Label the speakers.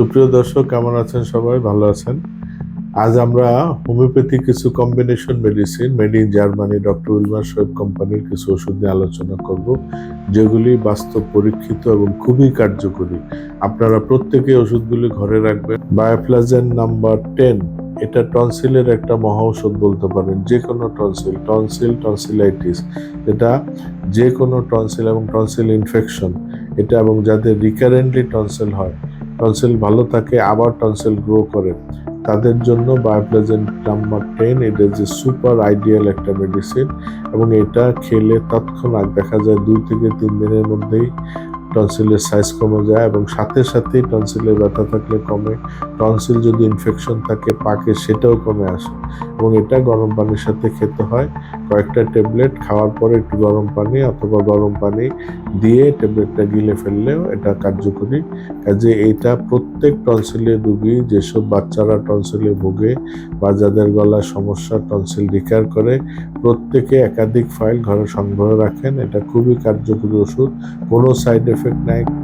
Speaker 1: সুপ্রিয় দর্শক, কেমন আছেন সবাই? ভালো আছেন? আজ আমরা হোমিওপ্যাথি কিছু combination medicine made in Germany doctor Willmar Schwabe কোম্পানির কিছু ওষুধ নিয়ে আলোচনা করব, যেগুলি বাস্তব, পরীক্ষিত এবং খুবই কার্যকরী। আপনারা প্রত্যেকে ওষুধগুলি ঘরে রাখবেন। বায়োপ্লাজেন নাম্বার টেন এটা টনসিলের একটা মহা ঔষধ বলতে পারেন যে কোনো টনসিল টনসিল টনসিলাইটিস এটা যে কোনো টনসিল এবং টনসিল ইনফেকশন এটা এবং যাদের রিকারেন্টলি টনসিল হয় টনসিল ভালো থাকে, আবার টনসেল গ্রো করে। তাদের জন্য বায়োপ্লেজেন্ট নাম্বার টেন এটা যে সুপার আইডিয়াল একটা মেডিসিন এবং এটা খেলে তৎক্ষণাৎ দেখা যায় দুই থেকে তিন দিনের মধ্যেই টনসিলের সাইজ কমে যায় এবং সাথে সাথেই টনসিলের ব্যথা থাকলে কমে। টনসিল যদি ইনফেকশন থাকে, পাকে, সেটাও কমে আসে। এবং এটা গরম পানির সাথে খেতে হয়। কয়েকটা ট্যাবলেট খাওয়ার পরে একটু গরম পানি অথবা গরম পানি দিয়ে ট্যাবলেটটা গিলে ফেললেও এটা কার্যকরী। কাজে এটা প্রত্যেক টনসিলের রুগী, যেসব বাচ্চারা টনসিলে ভোগে বা যাদের গলার সমস্যা টনসিল রিকার করে, প্রত্যেকে একাধিক ফাইল ঘরে সংগ্রহ রাখেন। এটা খুবই কার্যকরী ওষুধ। কোনো সাইড different name.